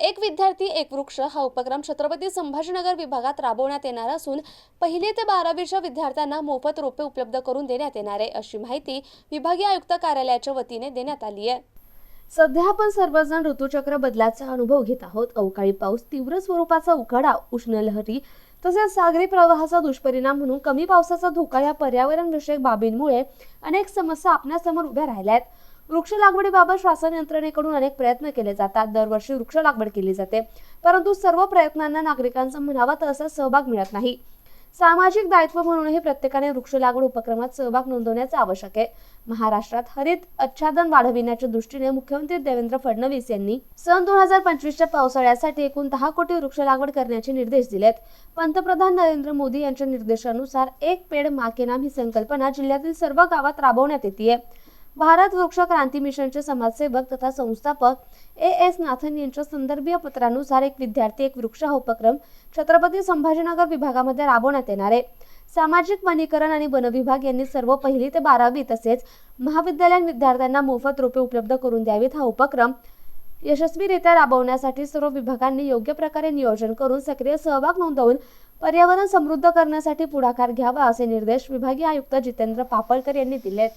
एक विद्यार्थी एक वृक्ष हा उपक्रम छत्रपती संभाजीनगर विभागात राबवण्यात येणार असून पहिली ते बारावीच्या विद्यार्थ्यांना मोफत रोपे उपलब्ध करून देण्यात येणार आहे अशी माहिती विभागीय आयुक्त कार्यालयाच्या वतीने देण्यात आली आहे. सध्या आपण सर्वजण ऋतुचक्र बदलाचा अनुभव घेत आहोत. अवकाळी पाऊस तीव्र स्वरूपाचा उकाडा उष्णलहरी तसेच सागरी प्रवाहाचा दुष्परिणाम म्हणून कमी पावसाचा धोका या पर्यावरणविषयक बाबींमुळे अनेक समस्या आपल्यासमोर उभ्या राहिल्या आहेत. वृक्ष लागवडीबाबत शासन यंत्रणेकडून अनेक प्रयत्न केले जातात. दरवर्षी वृक्ष लागवड केली जाते. परंतु सर्व प्रयत्नांना नागरिकांचा म्हणावा तसा सहभाग मिळत नाही. सामाजिक दायित्व म्हणूनही प्रत्येकाने वृक्ष लागवड उपक्रमात सहभाग नोंदवण्याचे आवश्यक आहे. महाराष्ट्रात हरित आच्छादन वाढविण्याच्या दृष्टीने मुख्यमंत्री देवेंद्र फडणवीस यांनी सन दोन हजार पंचवीसच्या पावसाळ्यासाठी एकूण दहा कोटी वृक्ष लागवड करण्याचे निर्देश दिलेत. पंतप्रधान नरेंद्र मोदी यांच्या निर्देशानुसार एक पेड माके नाम ही संकल्पना जिल्ह्यातील सर्व गावात राबवण्यात येते भारत वृक्ष क्रांती मिशनचे समाजसेवक तथा संस्थापक ए एस नाथन यांच्या संदर्भीय पत्रानुसार एक विद्यार्थी एक वृक्ष हा उपक्रम छत्रपती संभाजीनगर विभागामध्ये राबवण्यात येणार आहे. सामाजिक वनीकरण आणि वन विभाग यांनी सर्व पहिली ते बारावी तसेच महाविद्यालयीन विद्यार्थ्यांना मोफत रोपे उपलब्ध करून द्यावीत. हा उपक्रम यशस्वीरित्या राबवण्यासाठी सर्व विभागांनी योग्य प्रकारे नियोजन करून सक्रिय सहभाग नोंदवून पर्यावरण समृद्ध करण्यासाठी पुढाकार घ्यावा असे निर्देश विभागीय आयुक्त जितेंद्र पापळकर यांनी दिलेत.